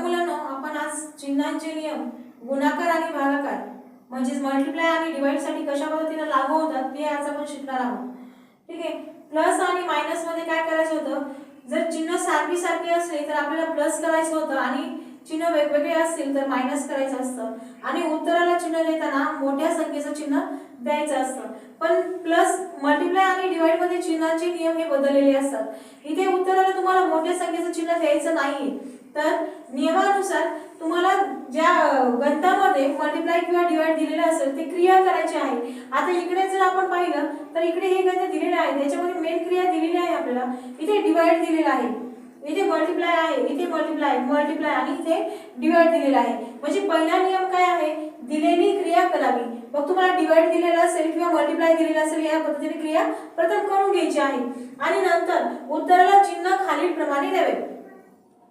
आज चिन्हांचे नियम गुणाकार आणि भागाकार म्हणजेच मल्टिप्लाय आणि डिवाइडसाठी कशा पद्धतीने लागू होतात ते आज आपण शिकणार आहोत. ठीक आहे? प्लस आणि मायनसमध्ये काय करायचं होतं? जर चिन्ह सारखी सारखी असले तर आपल्याला प्लस करायचं होतं आणि चिन्ह वेगवेगळे असतील तर मायनस करायचं असतं. आणि उत्तराला चिन्ह देताना मोठ्या संख्येचं चिन्ह द्यायचं असतं. पण प्लस मल्टिप्लाय आणि डिवाइडमध्ये चिन्हाचे नियम हे बदललेले असतात. इथे उत्तराला तुम्हाला मोठ्या संख्येचं चिन्ह द्यायचं नाही तर नियमानुसार तुम्हाला ज्या अं, मल्टिप्लाय किंवा डिवाइड दिलेलं असेल ते क्रिया करायची आहे. आता इकडे जर आपण पाहिलं तर इकडे हे गणित दिलेलं आहे त्याच्यामध्ये मेन क्रिया दिलेली आहे आपल्याला. इथे डिवाइड दिलेलं आहे. इथे मल्टिप्लाय आहे. इथे मल्टिप्लाय मल्टिप्लाय आणि इथे डिवाइड दिलेला आहे. म्हणजे पहिला नियम काय आहे? दिलेली क्रिया करावी. मग तुम्हाला डिवाइड दिलेला असेल किंवा मल्टिप्लाय दिलेला असेल या पद्धतीने क्रिया प्रथम करून घ्यायची आहे. आणि नंतर उत्तराला चिन्ह खालील प्रमाणे द्यावे.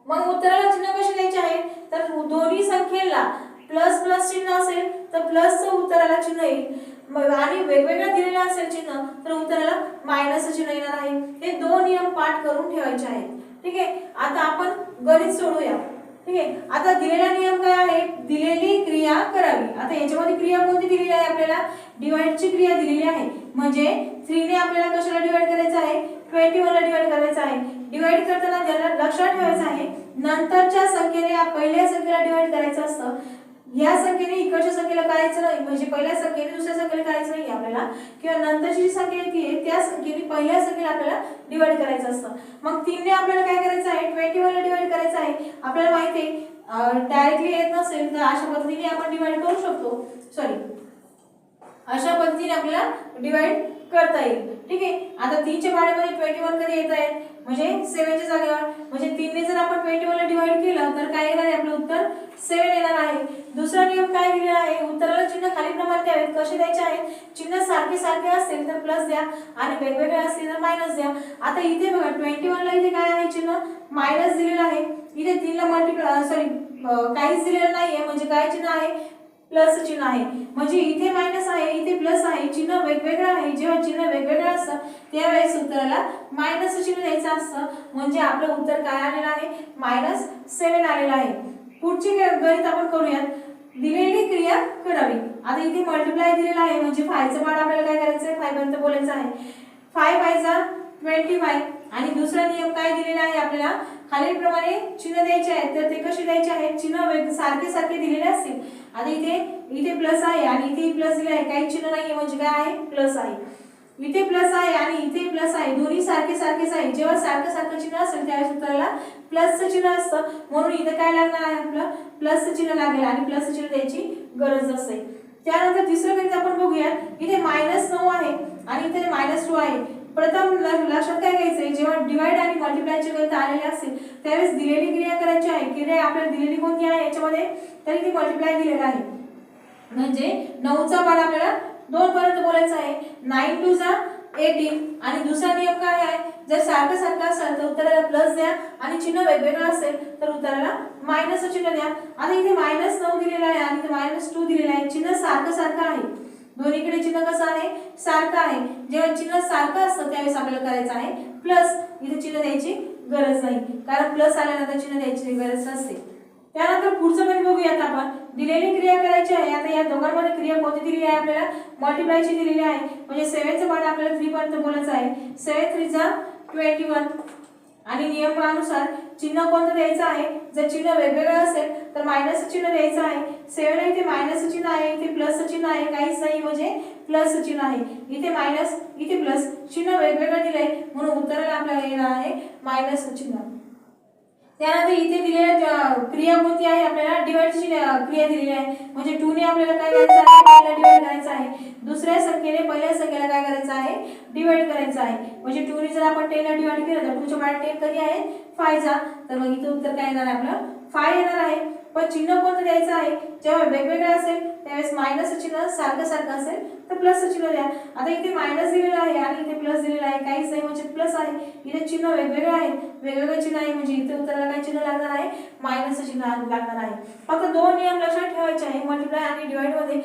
मग उत्तराला चिन्ह कसे द्यायचे आहे? तर दोन्ही संख्येला प्लस प्लस चिन्ह असेल तर प्लसचं उत्तराला चिन्ह येईल. आणि वेगवेगळं दिलेलं असेल चिन्ह तर उत्तराला मायनस चिन्ह येणार आहे. हे दोन नियम पाठ करून ठेवायचे आहेत. ठीक आहे? आता आपण गणित सोडूया. ठीक आहे? आता दिलेला नियम काय आहे? दिलेली क्रिया करावी. आता याच्यामध्ये क्रिया कोणती दिलेली आहे आपल्याला? डिवाइडची क्रिया दिलेली आहे. म्हणजे थ्रीने आपल्याला कशाला डिवाइड करायचं आहे? ट्वेंटी वनला डिवाइड करायचं आहे. डिवाइड करताना त्याला लक्षात ठेवायचं आहे. नंतरच्या संख्येने या पहिल्या संख्येला डिवाइड करायचं असतं. या संख्येने इकडच्या संख्येला करायचं नाही म्हणजे पहिल्या संख्येने दुसऱ्या संख्येला करायचं नाही आपल्याला. किंवा नंतरची जी संख्या येते त्या संख्येने पहिल्या संख्येला आपल्याला डिवाइड करायचं असतं. मग तीनने आपल्याला काय करायचं आहे? ट्वेंटी वनला डिवाइड करायचं आहे. आपल्याला माहिती आहे डायरेक्टली येत नसेल तर अशा पद्धतीने आपण डिवाइड करू शकतो. सॉरी अशा पद्धतीने आपल्याला डिवाइड करता येईल. ठीक आहे? आता तीनच्या भाड्यामध्ये ट्वेंटी वन कधी येत आहेत म्हणजे सेव्हनच्या जागेवर. म्हणजे तीनने जर आपण ट्वेंटी वनला डिवाइड केलं तर काय येणार आहे आपलं उत्तर? सेव्हन येणार आहे. दुसरा नियम काय दिलेला आहे? उत्तराला चिन्ह खाली प्रमाणे द्यावेत. कसे द्यायचे आहेत? चिन्ह सारखे सारखे असतील तर प्लस द्या. आणि वेगवेगळे असतील तर मायनस द्या. आता इथे बघा ट्वेंटी वनला इथे काय आहे चिन्ह? मायनस दिलेलं आहे. इथे तीनला मल्टिप्लाय सॉरी काहीच दिलेलं नाहीये. म्हणजे काय चिन्ह आहे? प्लस चिन्ह आहे. म्हणजे इथे मायनस आहे इथे प्लस आहे चिन्ह वेगवेगळं आहे. जेव्हा चिन्ह वेगवेगळं असतं त्यावेळेस उत्तराला मायनस चिन्ह द्यायचं असतं. म्हणजे आपलं उत्तर काय आलेलं आहे? मायनस सेवन आलेलं आहे. पुढची गणित आपण करूयात. दिलेली क्रिया करावी आता इथे मल्टिप्लाय दिलेला आहे. म्हणजे फायचं पाठ आपल्याला काय करायचं आहे? फाय पर्यंत बोलायचं आहे. फाय फायचा ट्वेंटी फाय आणि दुसरा नियम काय दिलेला आहे आपल्याला? खालीलप्रमाणे चिन्ह द्यायचे आहेत तर ते कसे द्यायचे आहेत? चिन्ह सारखे सारखे दिलेले असतील. आता इथे इथे प्लस आहे आणि इथे प्लस दिले आहे. काही चिन्ह नाहीये म्हणजे काय आहे? प्लस आहे. इथे प्लस आहे आणि इथे प्लस आहे. दोन्ही सारखे सारखेच आहे जेव्हा सारखं सारखं चिन्ह असेल त्यावेळेस उत्तराला प्लसचं चिन्ह असतं. म्हणून इथं काय लागणार आहे आपलं? प्लसचं चिन्ह लागेल आणि प्लसचं चिन्ह द्यायची गरज असते त्यानंतर तिसरं गणित आपण बघूया. इथे मायनस नऊ आहे. आणि इथे मायनस टू आहे. प्रथम लक्षात काय घ्यायचंय? जेव्हा डिवाइड आणि मल्टिप्लायचे गणित आलेले असेल त्यावेळेस दिलेली क्रिया करायची आहे. क्रिया आपल्याला दिलेली कोणती आहे? याच्यामध्ये तर इथे मल्टिप्लाय दिलेला आहे. म्हणजे नऊचा पाठ आपल्याला दोन पर्यंत बोलायचं आहे. नाईन टू जा एटीन आणि दुसरा नियम काय आहे? जर सारखं सारखं असेल तर उत्तराला प्लस द्या. आणि चिन्ह वेगवेगळं असेल तर उत्तराला मायनस चिन्ह द्या. आता इथे मायनस नऊ दिलेला आहे आणि इथे मायनस टू दिलेला आहे. चिन्ह सारखं सारखं आहे. दोन्हीकडे चिन्ह कसं आहे? सारखं आहे. जेव्हा चिन्ह सारखं असतं त्यावेळेस आपल्याला करायचं आहे प्लस इथे चिन्ह द्यायची गरज नाही. कारण प्लस आल्यानंतर चिन्ह द्यायची गरज नसते. त्यानंतर पुढचं पण बघूयात आपण. दिलेली क्रिया करायची आहे. आता या दोघांमध्ये क्रिया कोणती दिलेली आहे आपल्याला? मल्टिप्लायची दिलेली आहे. म्हणजे सेव्हनचं पाठ आपल्याला थ्री पर्यंत बोलायचं आहे. सेव्हन थ्रीचा ट्वेंटी वन आणि नियमानुसार चिन्ह कोणतं द्यायचं आहे? जर चिन्ह वेगवेगळं असेल तर मायनस चिन्ह द्यायचं आहे. सेव्हन इथे मायनस आहे इथे प्लसचं चिन्ह आहे काहीच नाही म्हणजे प्लस चिन्ह आहे. इथे मायनस इथे प्लस चिन्ह वेगवेगळं दिलंय म्हणून उत्तराला आपल्याला येणार आहे मायनस चिन्ह. त्यानंतर इथे दिलेल्या क्रिया कोणती आहे आपल्याला डिवाइडची क्रिया दिलेली आहे. म्हणजे टू ने आपल्याला काय करायचं आहे? पहिला डिवाइड करायचं आहे. दुसऱ्या संख्येने पहिल्या संख्येला काय करायचं आहे? डिवाइड करायचं आहे. म्हणजे टू ने जर आपण टेनला डिवाइड केलं तर टूच्या पाठ टेन कधी आहे? फायचा तर मग इथे उत्तर काय येणार आहे आपलं? फाय येणार आहे. पण चिन्ह कोणतं द्यायचं आहे? जेव्हा वेगवेगळं असेल त्यावेळेस मायनस चिन्ह सारखं सारखं असेल तर प्लस चिन्ह द्या. आता इथे मायनस दिलेलं आहे आणि इथे प्लस दिलेलं आहे. काहीच नाही म्हणजे प्लस आहे. इथे चिन्ह वेगवेगळं आहे. वेगवेगळं चिन्ह आहे म्हणजे इथे उत्तराला काय चिन्ह लागणार आहे? मायनस चिन्ह लागणार आहे. फक्त दोन नियम लक्षात ठेवायचे आहे. मल्टिप्लाय आणि डिवाइडमध्ये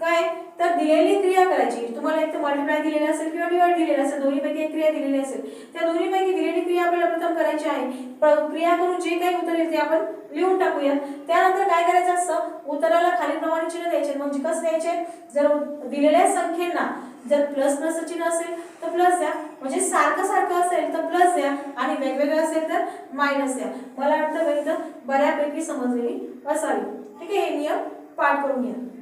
काय? तर दिलेली क्रिया करायची. तुम्हाला एक तर मल्टिप्लाय दिलेलं असेल किंवा डिवाइड दिलेलं असेल दोन्हीपैकी एक क्रिया दिलेली असेल. त्या दोन्हीपैकी दिलेली क्रिया आपल्याला प्रथम करायची आहे. प्र- क्रिया करून जे काही उत्तर येईल ते आपण लिहून टाकूया. त्यानंतर काय करायचं असतं? उत्तराला खालीलप्रमाणे चिन्ह द्यायचे. म्हणजे कसं द्यायचे? जर दिलेल्या संख्येना जर प्लस प्लस चिन्ह असेल तर प्लस द्या. म्हणजे सारखं सारखं असेल तर प्लस द्या. आणि वेगवेगळं असेल तर मायनस द्या. मला वाटतं गणित बऱ्यापैकी समजलेली असावी. ठीक आहे? हे नियम पाठ करून घ्या.